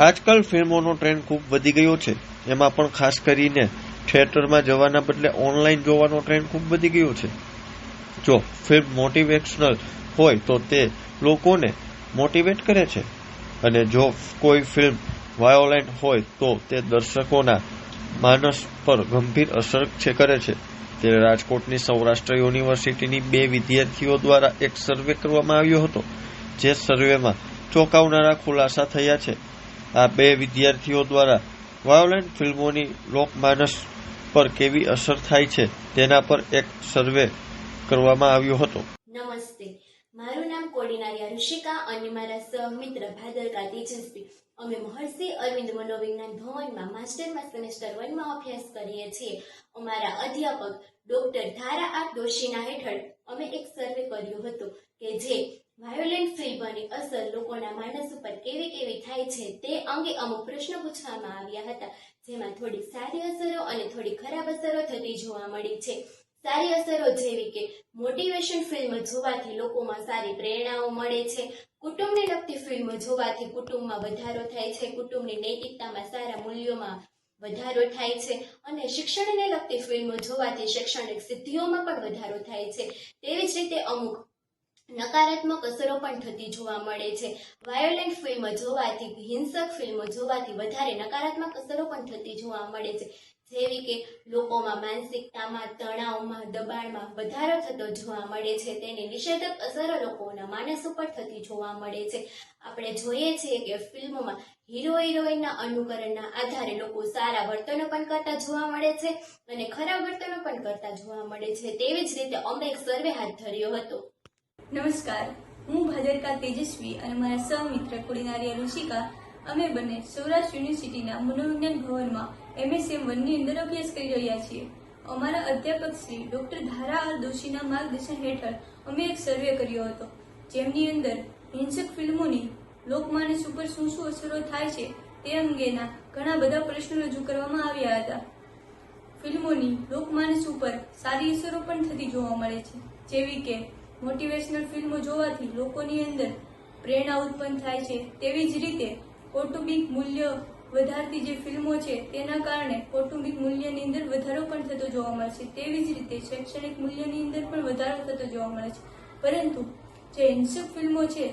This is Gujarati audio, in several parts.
આજકાલ ફિલ્મોનો ટ્રેન્ડ ખૂબ વધી ગયો છે. એમાં પણ ખાસ કરીને થિયેટરમાં જવાના બદલે ઓનલાઈન જોવાનો ટ્રેન્ડ ખૂબ વધી ગયો છે. જો ફિલ્મ મોટિવેશનલ હોય તો તે લોકોને મોટિવેટ કરે છે. અને જો કોઈ ફિલ્મ વાયોલેન્ટ હોય તો તે દર્શકોના માનસ પર ગંભીર અસર છે કરે છે. ત્યારે રાજકોટની સૌરાષ્ટ્ર યુનિવર્સિટીની બે વિદ્યાર્થીઓ દ્વારા એક સર્વે કરવામાં આવ્યો હતો, જે સર્વેમાં ચોંકાવનારા ખુલાસા થયા છે. આ બે વિદ્યાર્થીઓ દ્વારા વાયોલેન્ટ ફિલ્મોની લોકમાનસ પર કેવી અસર થાય છે તેના પર એક સર્વે કરવામાં આવ્યો હતો. નમસ્તે. મારું નામ કોડીનારિયા ઋષિકા અને મારા સહમિત્ર ભાદરકા તેજસ્વી. અમે મહર્ષિ અરવિંદ મનોવિજ્ઞાન ભવનમાં માસ્ટરમાં સેમેસ્ટર વનમાં અભ્યાસ કરીએ છીએ. અમારા અધ્યાપક ડોક્ટર ધારા આર દોશીના હેઠળ અમે એક સર્વે કર્યો હતો કે જે વાયોલેન્ટ ફિલ્મની અસર લોકોના માનસ ઉપર કેવી કેવી થાય છે તે અંગે અમુક પ્રશ્નો પૂછવામાં આવ્યા હતા. જેમાં થોડી સારી અસરો અને થોડી ખરાબ અસરો થતી જોવા મળી છે. સારી અસરો જેવી કે મોટિવેશન ફિલ્મ જોવાથી લોકોમાં સારી પ્રેરણાઓ મળે છે. કુટુંબને લગતી ફિલ્મ જોવાથી કુટુંબમાં વધારો થાય છે. કુટુંબની નૈતિકતામાં સારા મૂલ્યોમાં વધારો થાય છે અને શિક્ષણને લગતી ફિલ્મો જોવાથી શૈક્ષણિક સિદ્ધિઓમાં પણ વધારો થાય છે. તેવી જ રીતે અમુક નકારાત્મક અસરો પણ થતી જોવા મળે છે. વાયોલેન્ટ ફિલ્મ જોવાથી, હિંસક ફિલ્મો જોવાથી વધારે નકારાત્મક અસરો પણ થતી જોવા મળે છે. જેવી કે, લોકોમાં માનસિકતામાં તણાવમાં, દબાણમાં વધારો થતો જોવા મળે છે. તેની નિષેધક અસરો લોકોના માનસ ઉપર થતી જોવા મળે છે. આપણે જોઈએ છીએ કે ફિલ્મોમાં હીરો હિરોઈનના અનુકરણના આધારે લોકો સારા વર્તનો પણ કરતા જોવા મળે છે અને ખરાબ વર્તનો પણ કરતા જોવા મળે છે. તેવી જ રીતે, અમે એક સર્વે હાથ ધર્યો હતો. નમસ્કાર. હું ભાદરકા તેજસ્વી અને મારા સહમિત્ર કુળીનારિયા ઋષિકા અમે બંને સૌરાષ્ટ્ર યુનિવર્સિટીના મનોવિજ્ઞાન ભવનમાં એમએસએમ વનની અંદર અભ્યાસ કરી રહ્યા છીએ. અમારા અધ્યાપક શ્રી ડોક્ટર ધારા આર દોશીના માર્ગદર્શન હેઠળ અમે એક સર્વે કર્યો હતો, જેમની અંદર હિંસક ફિલ્મોની લોકમાનસ ઉપર શું શું અસરો થાય છે તે અંગેના ઘણા બધા પ્રશ્નો રજૂ કરવામાં આવ્યા હતા. ફિલ્મોની લોકમાનસ ઉપર સારી અસરો પણ થતી જોવા મળે છે, જેવી કે મોટિવેશનલ ફિલ્મો જોવાથી લોકોની અંદર પ્રેરણા ઉત્પન્ન થાય છે. તેવી જ રીતે કૌટુંબિક મૂલ્ય વધારતી જે ફિલ્મો છે, તેના કારણે કૌટુંબિક મૂલ્યની અંદર વધારો પણ થતો જોવા મળે છે. તેવી જ રીતે શૈક્ષણિક મૂલ્યની અંદર પણ વધારો થતો જોવા મળે છે. પરંતુ જે હિંસક ફિલ્મો છે,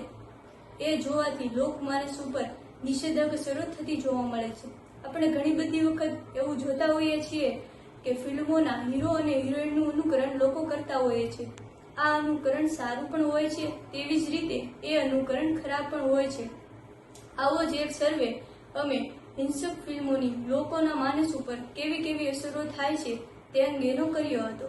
એ જોવાથી લોકમાનસ ઉપર નિષેધક અસરો થતી જોવા મળે છે. આપણે ઘણી બધી વખત એવું જોતા હોઈએ છીએ કે ફિલ્મોના હીરો અને હિરોઈનનું અનુકરણ લોકો કરતા હોઈએ છે આ અનુકરણ સારું પણ હોય છે, તેવી જ રીતે એ અનુકરણ ખરાબ પણ હોય છે. આવો જ સર્વે. અમે હિંસક ફિલ્મોની લોકોના માનસ ઉપર કેવી કેવી અસરો થાય છે, તે અંગેનો કર્યો હતો.